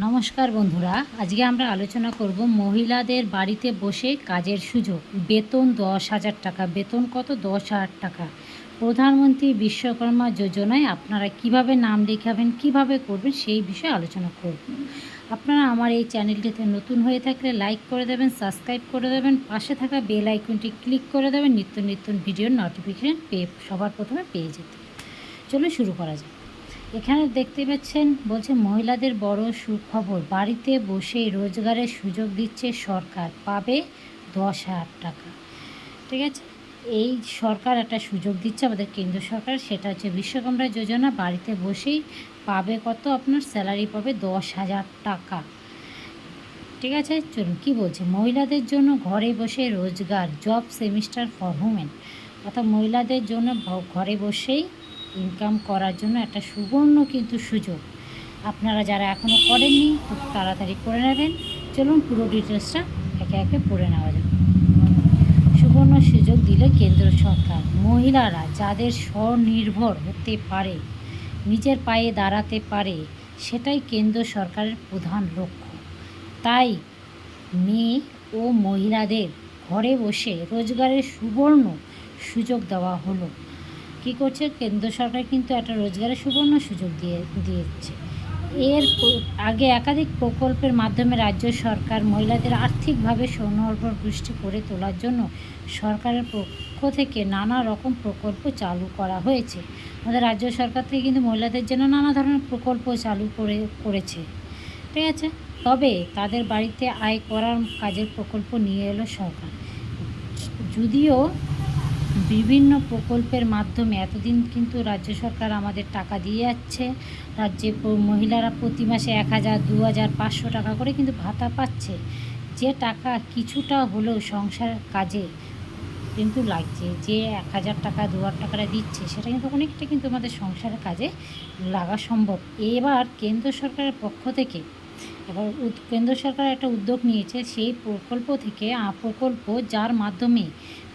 নমস্কার বন্ধুরা, আজকে আমরা আলোচনা করব মহিলাদের বাড়িতে বসে কাজের সুযোগ। বেতন দশ হাজার টাকা, বেতন কত? দশ হাজার টাকা। প্রধানমন্ত্রী বিশ্বকর্মা যোজনায় আপনারা কীভাবে নাম লেখাবেন, কীভাবে করবেন সেই বিষয়ে আলোচনা করব। আপনারা আমার এই চ্যানেলটিতে নতুন হয়ে থাকলে লাইক করে দেবেন, সাবস্ক্রাইব করে দেবেন, পাশে থাকা বেল আইকনটি ক্লিক করে দেবেন, নিত্য নিত্য ভিডিওর নোটিফিকেশান পেয়ে সবার প্রথমে পেয়ে যেতে। চলুন শুরু করা যাক। এখানে দেখতে পাচ্ছেন, বলছে মহিলাদের বড় সুখবর। বাড়িতে বসে রোজগারের সুযোগ দিচ্ছে সরকার, পাবে দশ হাজার টাকা। ঠিক আছে? এই সরকার একটা সুযোগ দিচ্ছে আমাদের কেন্দ্র সরকার, সেটা হচ্ছে বিশ্বকর্মা যোজনা। বাড়িতে বসেই পাবে কত? আপনার স্যালারি পাবে দশ হাজার টাকা। ঠিক আছে? চলুন, কী বলছে? মহিলাদের জন্য ঘরে বসে রোজগার, জব সেমিস্টার ফর উমেন। অর্থাৎ মহিলাদের জন্য ঘরে বসেই ইনকাম করার জন্য একটা সুবর্ণ কিন্তু সুযোগ। আপনারা যারা এখনও করেননি, খুব তাড়াতাড়ি করে নেবেন। চলুন পুরো ডিটেলসটা একে একে পড়ে নেওয়া যাবে সুবর্ণ সুযোগ দিলে কেন্দ্র সরকার, মহিলারা যাদের স্বনির্ভর হতে পারে, নিজের পায়ে দাঁড়াতে পারে, সেটাই কেন্দ্র সরকারের প্রধান লক্ষ্য। তাই মেয়ে ও মহিলাদের ঘরে বসে রোজগারের সুবর্ণ সুযোগ দেওয়া হলো। কী করছে? কেন্দ্র সরকার কিন্তু একটা রোজগারের সুবর্ণ সুযোগ দিয়ে, দিয়েছে। এর আগে একাধিক প্রকল্পের মাধ্যমে রাজ্য সরকার মহিলাদের আর্থিকভাবে স্বনির্ভর গোষ্ঠী করে তোলার জন্য সরকারের পক্ষ থেকে নানা রকম প্রকল্প চালু করা হয়েছে। আমাদের রাজ্য সরকার থেকে কিন্তু মহিলাদের জন্য নানা ধরনের প্রকল্প চালু করে, করেছে। ঠিক আছে? তবে তাদের বাড়িতে আয় করার কাজের প্রকল্প নিয়ে এলো সরকার। যদিও বিভিন্ন প্রকল্পের মাধ্যমে এতদিন কিন্তু রাজ্য সরকার আমাদের টাকা দিয়ে যাচ্ছে। রাজ্যে মহিলারা প্রতি মাসে এক হাজার, দু হাজার, পাঁচশো টাকা করে কিন্তু ভাতা পাচ্ছে। যে টাকা কিছুটা হলেও সংসার কাজে কিন্তু লাগছে, যে এক হাজার টাকা, দু হাজার টাকাটা দিচ্ছে, সেটা কিন্তু অনেকটা কিন্তু আমাদের সংসারের কাজে লাগা সম্ভব। এবার কেন্দ্র সরকারের পক্ষ থেকে, এবার কেন্দ্র সরকার একটা উদ্যোগ নিয়েছে, সেই প্রকল্প থেকে প্রকল্প যার মাধ্যমে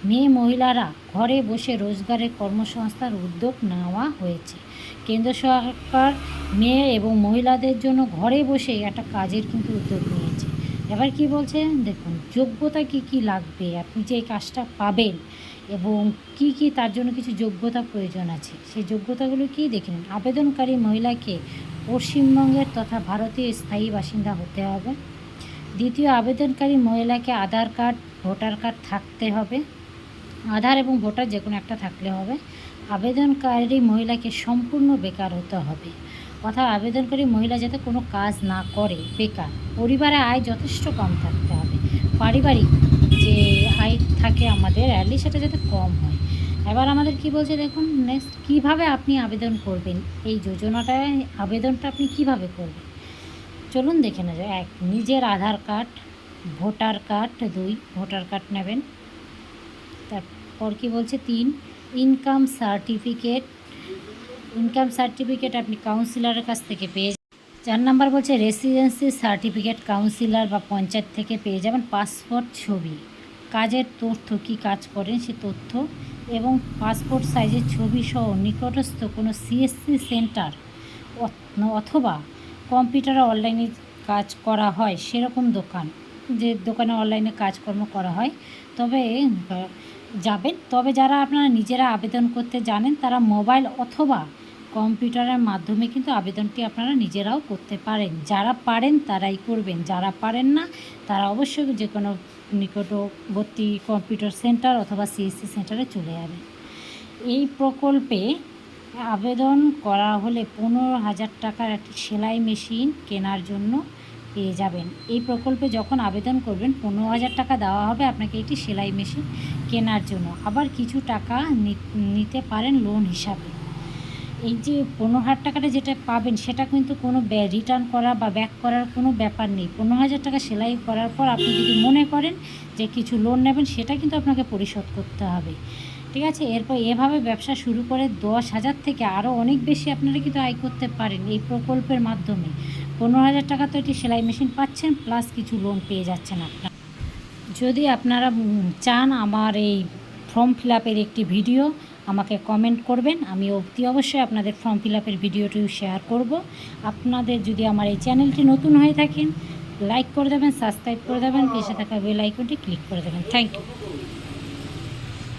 মেয়ে মহিলারা ঘরে বসে রোজগারের কর্মসংস্থার উদ্যোগ নেওয়া হয়েছে। কেন্দ্র সরকার মেয়ে এবং মহিলাদের জন্য ঘরে বসে একটা কাজের কিন্তু উদ্যোগ নিয়েছে। এবার কি বলছে? দেখুন, যোগ্যতা কি কি লাগবে? আপনি যে কাজটা পাবেন এবং কি কি তার জন্য কিছু যোগ্যতা প্রয়োজন আছে, সেই যোগ্যতাগুলো কি? দেখে নিন, আবেদনকারী মহিলাকে পশ্চিমবঙ্গের তথা ভারতীয় স্থায়ী বাসিন্দা হতে হবে। দ্বিতীয়, আবেদনকারী মহিলাকে আধার কার্ড, ভোটার কার্ড থাকতে হবে। আধার এবং ভোটার যে কোনো একটা থাকলে হবে। আবেদনকারী মহিলাকে সম্পূর্ণ বেকার হতে হবে। অর্থাৎ আবেদনকারী মহিলা যাতে কোনো কাজ না করে, বেকার। পরিবারে আয় যথেষ্ট কম থাকতে হবে। পারিবারিক যে আয় থাকে আমাদের অ্যাটলিস্ট সেটা যাতে কম হয়। এবার আমাদের কি বলছে দেখুন নেক্সট কীভাবে আপনি আবেদন করবেন? এই যোজনাটায়, আবেদনটা আপনি কীভাবে করবেন? চলুন দেখে নেওয়া যায় এক, নিজের আধার কার্ড, ভোটার কার্ড, দুই, ভোটার কার্ড নেবেন। তারপর কি বলছে? তিন ইনকাম সার্টিফিকেট ইনকাম সার্টিফিকেট আপনি কাউন্সিলরের কাছ থেকে পেয়ে। চার নাম্বার বলছে রেসিডেন্সি সার্টিফিকেট কাউন্সিলর বা পঞ্চায়েত থেকে পেয়ে যাবেন পাসপোর্ট ছবি। কাজের তথ্য কি কাজ করেন সে তথ্য এবং পাসপোর্ট সাইজের ছবি সহ নিকটস্থ কোনো সিএসসি সেন্টার অথবা কম্পিউটারে অনলাইনে কাজ করা হয় সেরকম দোকান। যে দোকানে অনলাইনে কাজকর্ম করা হয়, তবে যাবেন। তবে যারা আপনারা নিজেরা আবেদন করতে জানেন, তারা মোবাইল অথবা কম্পিউটারের মাধ্যমে কিন্তু আবেদনটি আপনারা নিজেরাও করতে পারেন। যারা পারেন, তারাই করবেন। যারা পারেন না, তারা অবশ্যই যে কোনো নিকটবর্তী কম্পিউটার সেন্টার অথবা সিএসসি সেন্টারে চলে যাবেন। এই প্রকল্পে আবেদন করা হলে পনেরো হাজার টাকার একটি সেলাই মেশিন কেনার জন্য পেয়ে যাবেন। এই প্রকল্পে যখন আবেদন করবেন, পনেরো হাজার টাকা দেওয়া হবে আপনাকে একটি সেলাই মেশিন কেনার জন্য। আবার কিছু টাকা নিতে পারেন লোন হিসাবে। এই যে পনেরো হাজার টাকাটা যেটা পাবেন, সেটা কিন্তু কোনো রিটার্ন করা বা ব্যাক করার কোনো ব্যাপার নেই। পনেরো হাজার টাকা সেলাই করার পর আপনি যদি মনে করেন যে কিছু লোন নেবেন, সেটা কিন্তু আপনাকে পরিশোধ করতে হবে। ঠিক আছে? এরপর এভাবে ব্যবসা শুরু করে দশ হাজার থেকে আরও অনেক বেশি আপনারা কিন্তু আয় করতে পারেন এই প্রকল্পের মাধ্যমে। পনেরো হাজার টাকা তো এটি সেলাই মেশিন পাচ্ছেন, প্লাস কিছু লোন পেয়ে যাচ্ছেন আপনারা। যদি আপনারা চান আমার এই ফর্ম ফিল আপের একটি ভিডিও আমাকে কমেন্ট করবেন। আমি অতি অবশ্যই আপনাদের ফর্ম ফিল আপের ভিডিওটিও শেয়ার করব। আপনাদের যদি আমার এই চ্যানেলটি নতুন হয়ে থাকেন লাইক করে দেবেন সাবস্ক্রাইব করে দেবেন পেছনে থাকা বেল আইকনটি ক্লিক করে দেবেন। Thank you